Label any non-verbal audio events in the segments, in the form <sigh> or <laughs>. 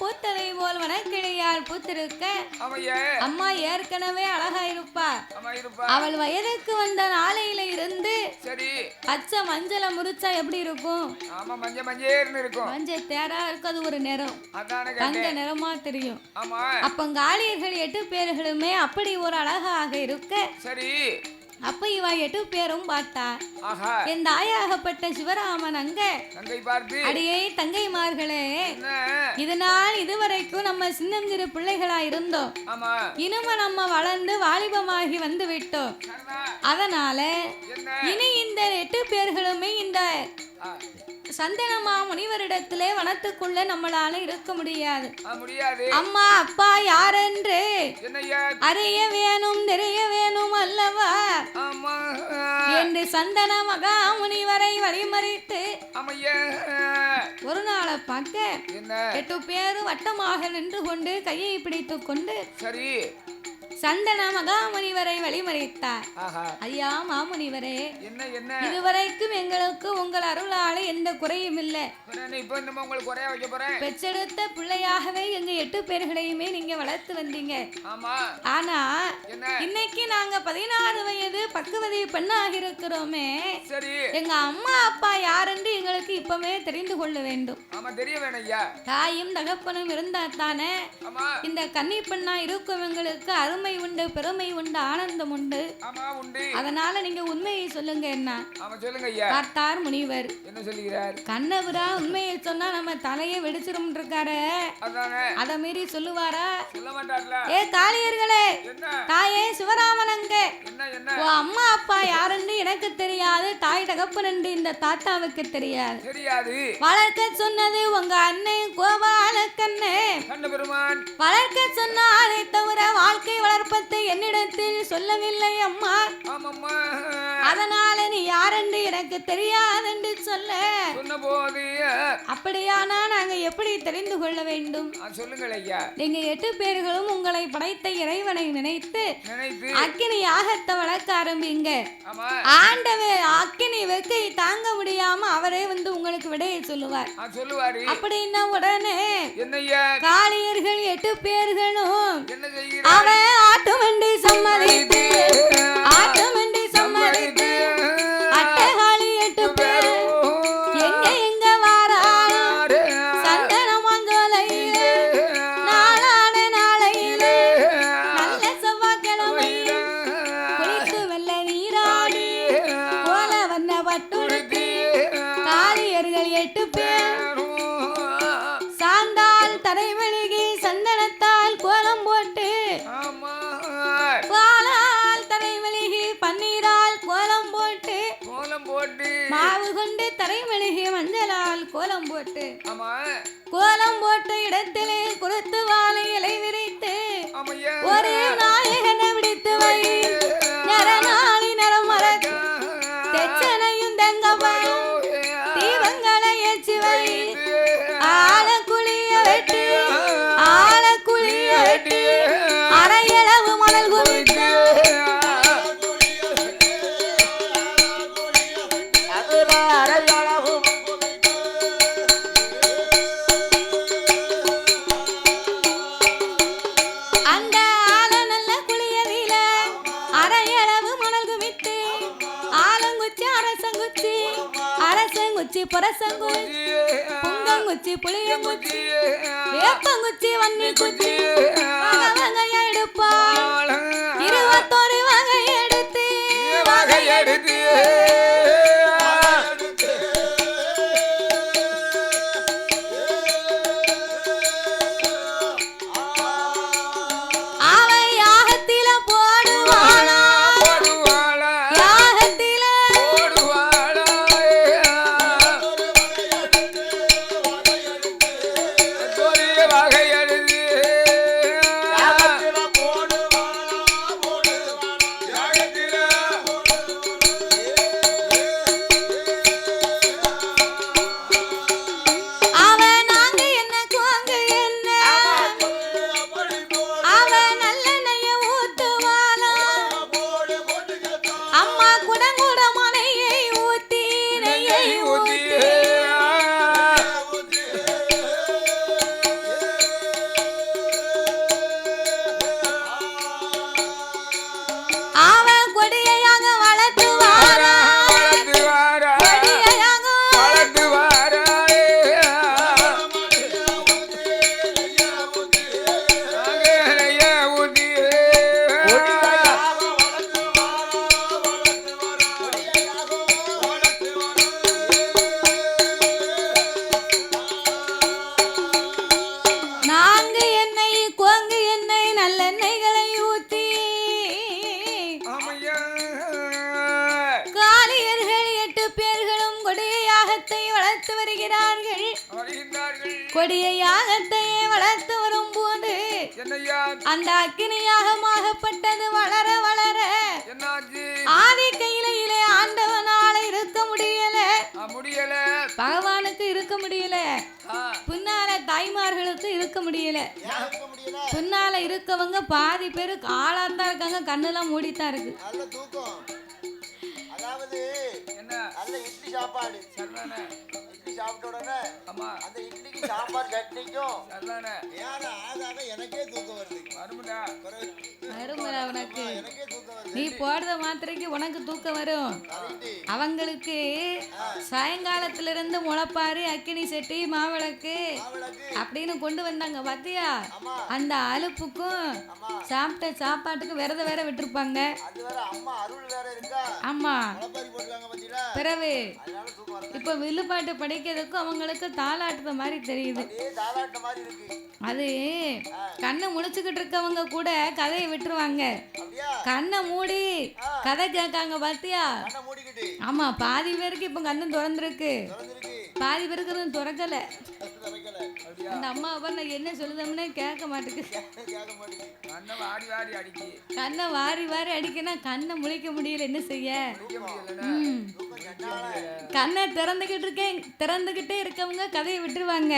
பூத்ததை போல் வனக்கிளியால் பூத்திருக்க. அம்மா ஏற்கனவே அழகா இருப்பா அவள் வயதுக்கு வந்த நாளையில இருந்து பச்சை மஞ்சளை முறிச்சா எப்படி இருக்கும்? மஞ்சள் தேரா இருக்கிறது ஒரு நிறம். தங்க கேட்டேன். நிறமா தெரியும். அப்ப காளியர்கள் எட்டு பேர்களுமே அப்படி ஒரு அழகாக இருக்க சரி. அப்ப இவ எட்டு பேரும் பார்த்தா. என் தாயாகப்பட்ட சிவராமன் அங்க. அடியே தங்கைமார்களே. இதனால் இதுவரைக்கும் நம்ம சின்னஞ்சிறு பிள்ளைகளா இருந்தோம். இனிமே நம்ம வளர்ந்து வாலிபமாகி வந்து விட்டோம் அதனால இனி இந்த எட்டு பேர்களுமே இந்த சந்தனமா முனிவரிடத்திலே வனத்துக்குள்ள நம்மளால இருக்க முடியாது. அம்மா அப்பா யாரென்று அறிய வேணும் தெரிய வேணும் அல்லவா? என்று சந்தன மகா முனிவரை வழிமறித்து ஒரு நாளை பார்க்க எட்டு பேரும் வட்டமாக நின்று கொண்டு கையை பிடித்துக் கொண்டு சரி. சந்தன மகாமுனிவரை வழிமறித்தார். ஐயா மாமுனிவரே என்ன என்ன? இதுவரைக்கும் எங்களுக்கு உங்கள் அருளால எந்த குறையும் இல்லை. பெற்றெடுத்த பிள்ளையாகவே எங்க எட்டு பேர்களையுமே நீங்க வளர்த்து வந்தீங்க. ஆனா இன்னைக்கு நாங்க பதினாறு வயது பக்குவதி பெண்ணாக இருக்கிறோமே. எங்க அம்மா அப்பா யாரென்று எங்களுக்கு இப்பவே தெரிந்து கொள்ள வேண்டும். தாயும் தகப்பனும் இருந்தா தானே? இந்த கன்னி பெண்ணா இருக்கவங்களுக்கு அருமை உண்டு பெருமை உண்டு ஆனந்தம் உண்டு. அதனால நீங்க உண்மையை சொல்லுங்க என்ன பார்த்தார் முனிவர். என்ன சொல்லுகிறார்? கண்ணபுரா உண்மையை சொன்னா நம்ம தலையை வெடிச்சிரும் இருக்காரு அத மீறி சொல்லுவாரா? ஏ காளியர்களே தாயே சிவராமன் அங்க என்ன என்ன? உன் அம்மா அப்பா யாருன்னு எனக்கு தெரியாது. தாய் தகப்பன் என்று இந்த தாத்தாவுக்கு தெரியாது. வளர்க்க சொன்னது உங்க அண்ணன் கோபாலக்கண்ணு. வளர்க்க சொன்னாலே தவிர வாழ்க்கை வளர்ப்பத்தை என்னிடத்தில் சொல்லவில்லை அம்மா. அதனால நீ யாரென்று எனக்கு தெரியாதென்று சொல்ல. அப்படியானா நாங்க எப்படி தெரிந்து கொள்ள வேண்டும்? சொல்லுங்கள் ஐயா. நீங்க எட்டு பேர்களும் உங்களை படைத்த இறைவனை நினைத்து அக்கினி யாகத்தை வளர்க்க ஆரம்பிங்க. ஆமா. ஆண்டவே அக்கினி வெக்கை தாங்க முடியாம அவரே வந்து உங்களுக்கு விடையை சொல்லுவார். அப்படின்னா உடனே காளியர்கள் எட்டு பேர்களும் அவன் ఆటమండి సమ్మది ఆటమండి సమ్మది கோலம் போட்டு இடத்திலே குருத்து வாழை இலை விரித்து ஒரு நாயகனை விடுத்து வை. நரநாளி நரம் மறக்க தெச்சனையும் தங்கப்பா. யாகத்தையே வளர்த்து வரும்போது என்னையா அந்த அக்கினி யாகமாகப்பட்டது வளர வளர ஆதி கையிலே ஆண்டவனால இருக்க முடியல. முடியல. பகவானுக்கு இருக்க முடியல. பின்னால தாய்மார்களுக்கு இருக்க முடியல. இருக்க முடியல? பின்னால இருக்கவங்க பாதி பேரு ஆளாத்தான் இருக்காங்க கண்ணெல்லாம் மூடித்தான் இருக்கு. அதாவது என்ன? நல்ல இட்லி சாப்பாடு. சரிதானே இட்லி சாப்பிட்ட உடனே ஆமா அந்த இட்லிக்கு சாம்பார் சட்னிக்கும் சரிதானே எனக்கே தூக்கம் வருது. வருமுடா. உனக்கு. நீ போடுற மாத்திரைக்கு உனக்கு தூக்கம் வரும். அவங்களுக்கு சாயங்காலத்துல இருந்து முளைப்பாரு அக்கினி செட்டி மாவிளக்கு அப்படின்னு கொண்டு வந்தாங்க பாத்தியா? அந்த அலுப்புக்கும் சாப்பிட்ட சாப்பாட்டுக்கும் விரத வேற விட்டுருப்பாங்க. அது வேற அம்மா அருள் வேற இருக்கா? ஆமா. வருது. இப்ப வில்லுப்பாட்டு படிக்கிறதுக்கும் அவங்களுக்கு தாளாட்டுற மாதிரி தெரியுது. அது கண்ணை முழிச்சுக்கிட்டு இருக்கவங்க கூட கதையை விட்டுருவாங்க. அப்படியா? கண்ணை மூடி கதை கேட்காங்க பாத்தியா? ஆமா பாதி பேருக்கு இப்ப கண்ணு திறந்துருக்கு. பாதி பேருக்கு இன்னும் திறக்கல. அந்த அம்மா அப்பா நான் என்ன சொல்லுதோம்னே கேட்க மாட்டேங்குது கேட்க மாட்டேங்குது கண்ணை வாடி வாடி அடிக்கி. கண்ணை வாரி வாரி அடிக்கணும் கண்ணை முழிக்க முடியல என்ன செய்ய? கண்ணை திறந்துகிட்டு இருக்கேன். திறந்துகிட்டே இருக்கவங்க கதையை விட்டுருவாங்க.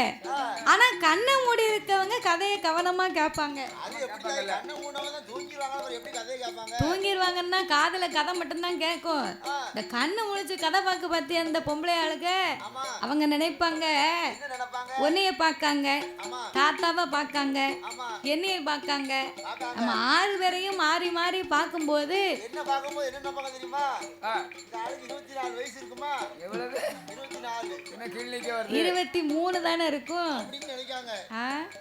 ஆனா கண்ணை மூடி இருக்கவங்க கதையை கவனமா கேட்பாங்க. அது எப்படி கண்ணை மூடவங்க தான் தூங்கிடுவாங்க அப்புறம் எப்படி கதையை கேட்பாங்க? தூங்கிடுவாங்கன்னா காதுல கதை மட்டும்தான் கேட்கும். இந்த கண்ணு முழிச்சு கதை பார்க்க பார்த்தியா அந்த பொம்பளை ஆளுங்க ஆமா. அவங்க நினைப்பாங்க. என்ன நினைப்பாங்க? உன்னைய பார்க்காங்க. ஆமா. தாத்தாவை பார்க்காங்க. ஆமா. என்னைய பார்க்காங்க. பார்க்காங்க. நம்ம ஆறு பேரையும் மாறி மாறி பார்க்கும்போது இந்த ஆளுக்கு இருபத்தி நாலு வயசு இருக்குமா? எவ்வளவு? இருபத்தி நாலு என்ன கிளினிக்க வருது? இருபத்தி மூணு தானே இருக்கும். அப்படின்னு நினைக்காங்க?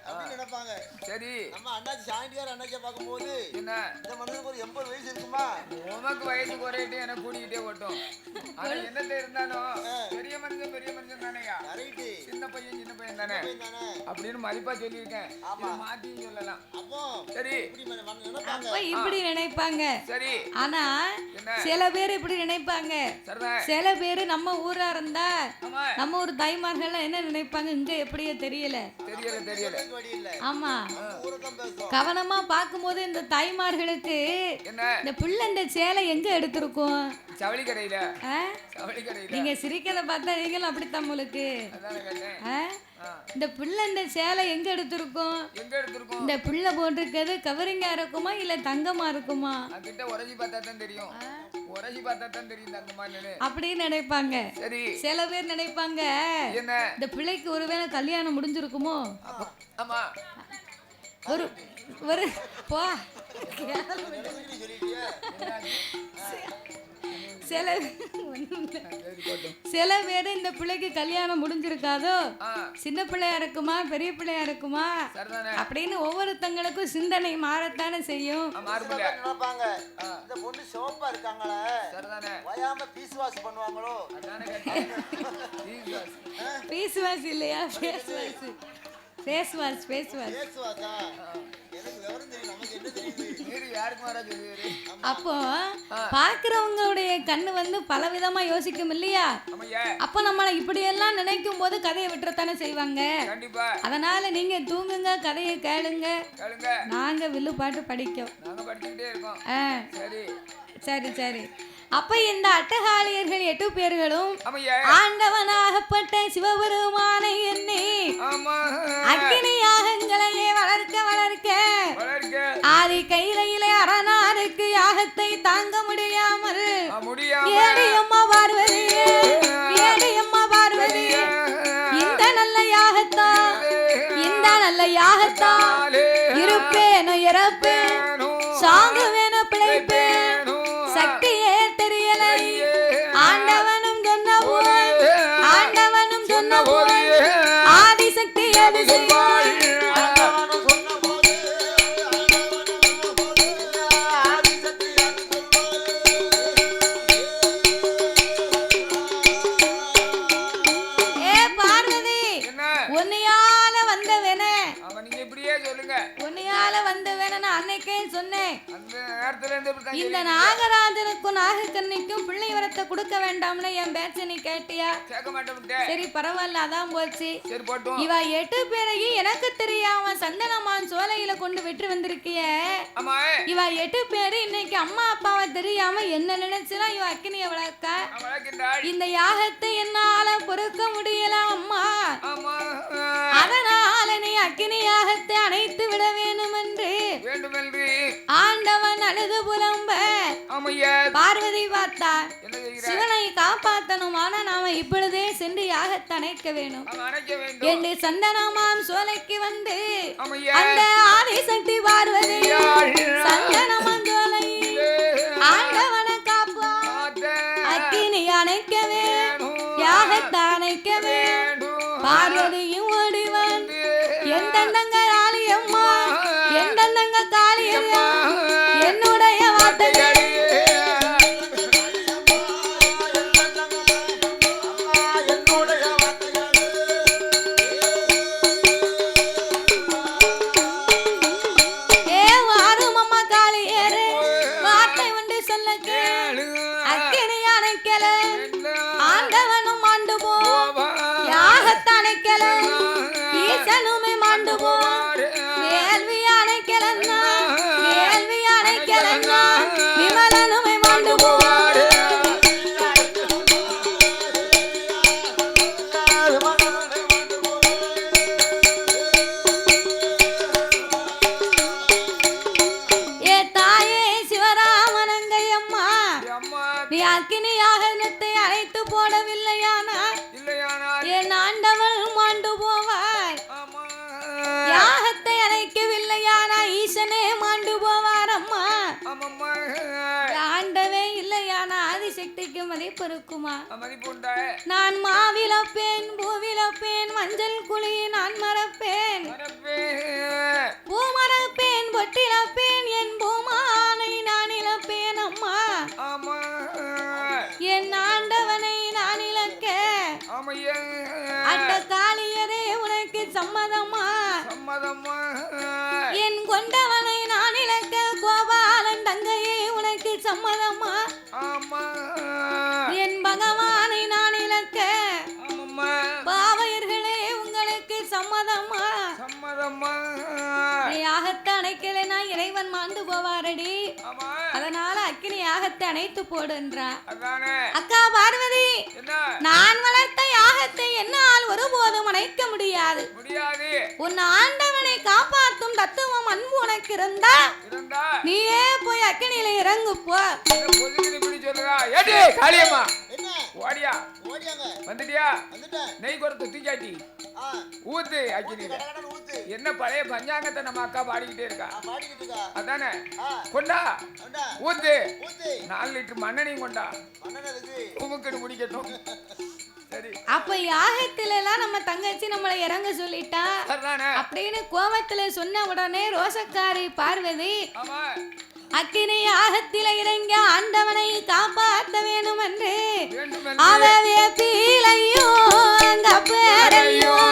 அப்படின்னு நினைப்பாங்க. சரி. நம்ம அண்ணாச்சி சாயண்டியார் அண்ணாச்சியை பார்க்கும்போது என்ன? இந்த மனுஷனுக்கு ஒரு எண்பது வயசு இருக்குமா? உமக்கு வயசு குறையிட்டு எனக்கு கூட்டிக்கிட்டே ஓட்டும். <laughs> ஆனா என்னத்த இருந்தாலும் பெரிய மனுஷன் பெரிய மனுஷன் தானேயா? கரெக்டு பையன் சின்ன பையன் தானே? அப்படின்னு மதிப்பா சொல்லியிருக்கேன். மாத்தியும் சொல்லலாம். அப்போ சரி. இப்படி நினைப்பாங்க. சரி. ஆனா சில பேர் இப்படி நினைப்பாங்க. சில பேர் நம்ம ஊரா இருந்தா நம்ம ஒரு தாய்மார்கள் என்ன நினைப்பாங்க? இங்க எப்படியோ தெரியல. தெரியல தெரியல. சொல்றதுக்கு வழி இல்ல. ஆமா. கவனமா பார்க்கும்போது இந்த தாய்மார்களுக்கு என்ன? இந்த பிள்ளை இந்த சேலை எங்க எடுத்திருக்கும்? நீங்க சிரிக்கிறத பார்த்தா நீங்களும் அப்படித்தான் உங்களுக்கு. இந்த பிள்ளை இந்த சேலை எங்க எடுத்திருக்கும்? எங்க எடுத்திருக்கோம்? இந்த பிள்ளை போட்டிருக்கிறது கவரிங்கா இருக்குமா இல்ல தங்கமா இருக்குமா? கிட்ட உரைச்சி பார்த்தா தான் தெரியும். உரைச்சி பார்த்தா தான் தெரியும் மாதிரி அப்படின்னு நினைப்பாங்க. சரி. சில பேர் நினைப்பாங்க. இந்த பிள்ளைக்கு ஒருவேளை கல்யாணம் முடிஞ்சிருக்குமோ? ஆமா. ஒரு ஒரு போ. சொல்லிட்டியா? சில சில பேர் இந்த பிள்ளைக்கு கல்யாணம் முடிஞ்சிருக்காதோ? சின்ன பிள்ளையா இருக்குமா பெரிய பிள்ளையா இருக்குமா? சரிதானே. அப்படின்னு ஒவ்வொருத்தங்களுக்கும் சிந்தனை மாறத்தானே செய்யும். ஆ, மாறுபிள்ள நினைப்பாங்க இந்த பொண்ணு சிவப்பா இருக்காங்களே. சரிதானே. வயாம பீஸ் வாஷ் பண்ணுவாங்களோ. Face <laughs> wash. இல்லையா? Wash. Face wash face wash face வாஷா எனக்கு விவரம் தெரியும் நமக்கு என்ன தெரியுது? நீரு யாருக்கு மாறா சொல்லுவாரு? அப்போ பார்க்குறவங்களுடைய கண்ணு வந்து பல விதமா யோசிக்கும் இல்லையா? அப்போ நம்மளை இப்படியெல்லாம் நினைக்கும் போது கதையை விட்டுறத்தானே செய்வாங்க? கண்டிப்பா. அதனால நீங்க தூங்குங்க கதையை கேளுங்க. கேளுங்க. நாங்க வில்லு பாட்டு படிக்கோம். சரி சரி. அப்ப இந்த அட்டகாளியர்கள் எட்டு பேர்களும் ஆண்டவனாகப்பட்ட சிவபெருமானை எண்ணி ஆமா. அக்கினி யாகங்களையே வளர்க்க. வளர்க்க. ஆதி கையிலே அரணாருக்கு யாகத்தை தாங்க முடியாமல் ஏடி அம்மா பார்வதி ஏடி அம்மா பார்வதி இந்த நல்ல யாகத்தான் இந்த நல்ல யாகத்தான் இருப்பேனோ இறப்பேன்? சாகுவேனோ ஆதிசக்தி அதிசயம் கொடுக்க வேண்டாம்னு என் பேச்ச நீ கேட்டியா? கேட்க மாட்டேன் சரி பரவாயில்ல அதான் போச்சு. சரி போட்டும் இவ எட்டு பேரையும் எனக்கு தெரியாம சந்தனமான் சோலையில கொண்டு விட்டு வந்திருக்கிய. இவ எட்டு பேரு இன்னைக்கு அம்மா அப்பாவை தெரியாம என்ன நினைச்சுலாம் இவ அக்கினிய வளர்க்கா? இந்த யாகத்தை என்னால பொறுக்க முடியல அம்மா. பார்வதி பார்த்தா என்ன செய்கிற சிவனை காப்பாத்தணும் ஆனா நாம இப்பொழுதே சென்று யாகத்தை அணைக்க வேணும் என்று சந்தனமாம் சோலைக்கு வந்து அந்த ஆதிசக்தி பார்வதி சந்தனமாம் சோலை ஆண்டவனை காப்பா அக்கினி அணைக்கவே யாகத்தை அணைக்கவே பார்வதியும் ஓடி வந்து. எந்தெந்தங்க காளியம்மா எந்தெந்தங்க காளியம்மா. என்னுடைய வார்த்தைகள் நீ அக்கினி யாகனத்தை அழைத்து போடவில்லையானா இல்லையானால் என் ஆண்டவன் மாண்டு போவார். ஆமா. யாகத்தை அழைக்கவில்லையானா ஈசனே மாண்டு போவார் அம்மா. ஆண்டவே இல்லையானா ஆதிசக்திக்கு மதிப்பு இருக்குமா? நான் மாவிலப்பேன் பூவிலப்பேன் மஞ்சள் குழி நான் மறப்பேன். மரப்பே பூ மறப்பேன் பொட்டிலப்பேன் என் பூமானை சம்மதமா ஆமா. இறைவன் மாண்டு போவாரடி. அதனால அக்கினி யாகத்தை அணைத்து போடுன்றா அதானே. அக்கா பார்வதி நான் வளர்த்த யாகத்தை என்னால் ஒருபோதும் அணைக்க முடியாது. உன் ஆண்டவனை காப்பாற்றும் தத்துவம் அன்பு உனக்கு இருந்தா இருந்தா. நீயே போய் அக்கினியில இறங்கு போ ஓடியா ஓடியாங்க. வந்துட்டியா? வந்துட்டேன். நெய் கொடுத்து தூக்காட்டி ஊத்து ஊத்து என்ன பழைய பஞ்சாங்கத்தை நம்ம அக்கா பாடிக்கிட்டே இருக்கா? அதானே? கொண்டா? ஊத்து. நாலு லிட்டர் மண்ணெண்ணையும் கொண்டா. உமுக்குன்னு முடிக்கட்டும் <laughs> சரி. அப்ப யாகத்துல எல்லாம் நம்ம தங்கச்சி நம்மளை இறங்க சொல்லிட்டா? அப்படின்னு கோவத்துல சொன்ன உடனே ரோசக்காரி பார்வதி ஆமா. அக்கினி யாகத்தில இறங்க ஆண்டவனை காப்பாற்ற வேணும் என்று வேண்டும் அவ என்று வேப்பிலையும் கப்பேரையும்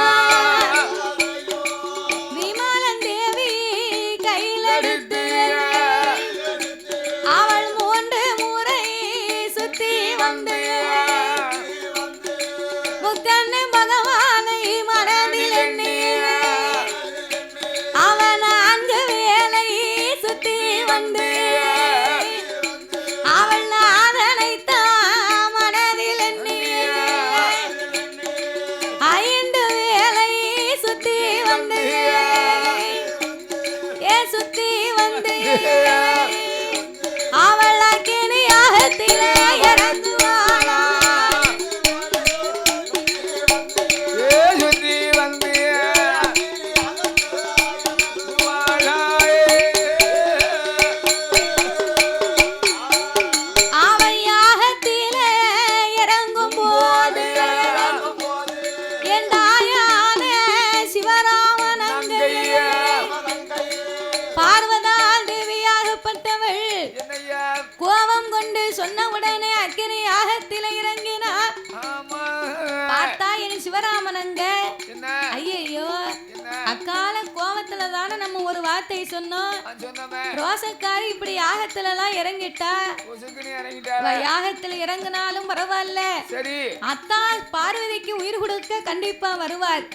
சொன்ன உடனே அக்கினி யாகத்திலே இறங்கினார். ஆமா. பார்த்தா என் சிவராமன் அங்க. தானே நம்ம ஒரு வார்த்தை சொன்னோம். ரோசக்காரி இப்படி யாகத்துல எல்லாம் இறங்கிட்டா யாகத்துல இறங்குனாலும் பரவாயில்ல. சரி. அத்தான் பார்வதிக்கு உயிர் கொடுக்க கண்டிப்பா வருவார்.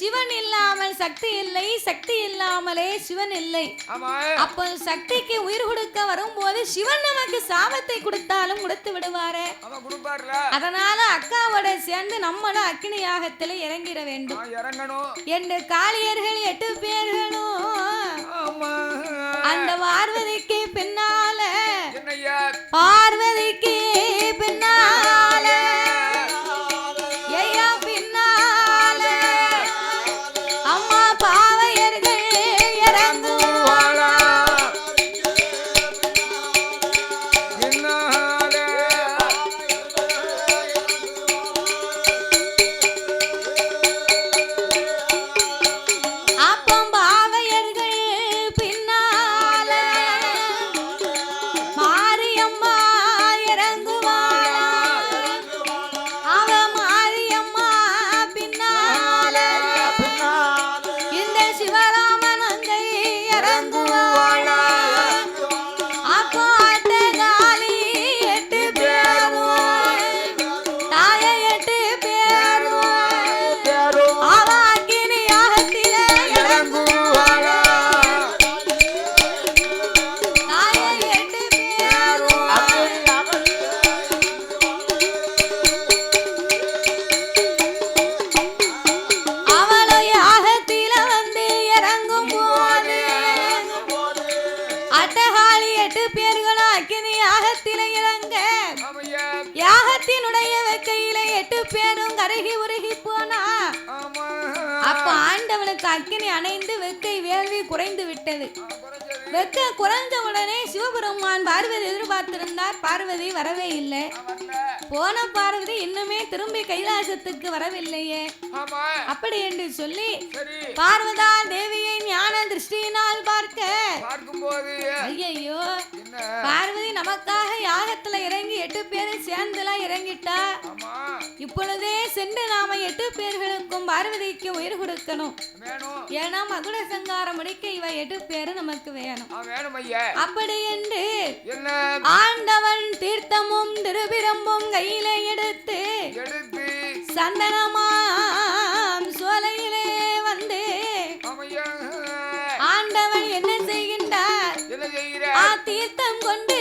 சிவன் இல்லாமல் சக்தி இல்லை சக்தி இல்லாமலே சிவன் இல்லை. அப்போ சக்திக்கு உயிர் கொடுக்க வரும்போது சிவன் நமக்கு சாபத்தை கொடுத்தாலும் கொடுத்து விடுவாரே. அதனால அக்காவோட சேர்ந்து நம்மளும் அக்கினி யாகத்துல இறங்கிட வேண்டும். என்று காளியர்கள் எட்டு பேர்களும் ஆமா. அந்த பார்வதிக்கு பின்னால இறங்குவாளா அக்கினி அணைந்து வெக்கை வேள்வி குறைந்து விட்டது வெக்க குறைஞ்ச உடனே சிவபெருமான் பார்வதி எதிர்பார்த்திருந்தார். பார்வதி வரவே இல்லை. போன பார்வதி இன்னுமே திரும்பி கைலாசத்துக்கு வரவில்லையே. அப்படி என்று சொல்லி பார்வதா தேவியை ஞான திருஷ்டியினால் பார்க்க. என்ன? பார்வதி நமக்காக யாகத்துல இறங்கி எட்டு பேரும் சேர்ந்துலாம் இறங்கிட்டா? இப்பொழுதே சென்று நாம எட்டு பேர்களுக்கும் பார்வதிக்கு உயிர் கொடுக்கணும். வேணும். ஏன்னா மகுட சங்காரம் முடிக்க இவ எட்டு பேரும் நமக்கு வேணும். வேணும் ஐயா. அப்படி என்று என்ன? ஆண்டவன் தீர்த்தமும் திருபிரம்பும் கையில எடுத்து எடுத்து. சந்தனமாம் சோலையிலே வந்து ஆண்டவன் என்ன செய்கின்றார்? ஆ தீர்த்தம் கொண்டு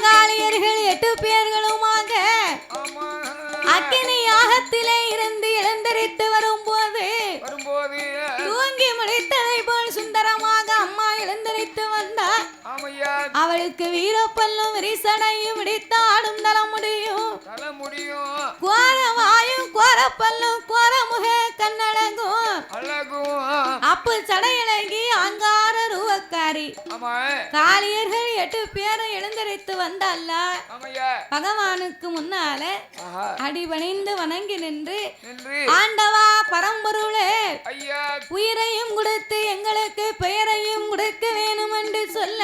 அட்டகாளியர்கள் எட்டு பேர்களுமாக அக்கினி யாகத்திலே இருந்து எழுந்தரித்து வரும்போது தூங்கி முடித்ததை போல் சுந்தரமாக அம்மா எழுந்தரித்து வந்தார். அவளுக்கு வீரப்பல்லும் விரிசடையும் விடித்தாடும் தர முடியும் தலை முடியும் கோர வாயும் கோரப்பல்லும் கோரமுக கண்ணழகும். அழகும் அப்பு சடையிலங்கி அங்கார ரூபக்காரி காளியர்கள் எட்டு பேரும் எழுந்தரித்து வந்தால பகவானுக்கு முன்னால அடிபணிந்து வணங்கி நின்று ஆண்டவா பரம்பொருளே உயிரையும் கொடுத்து எங்களுக்கு பெயரையும் கொடுக்க வேணும் என்று சொல்ல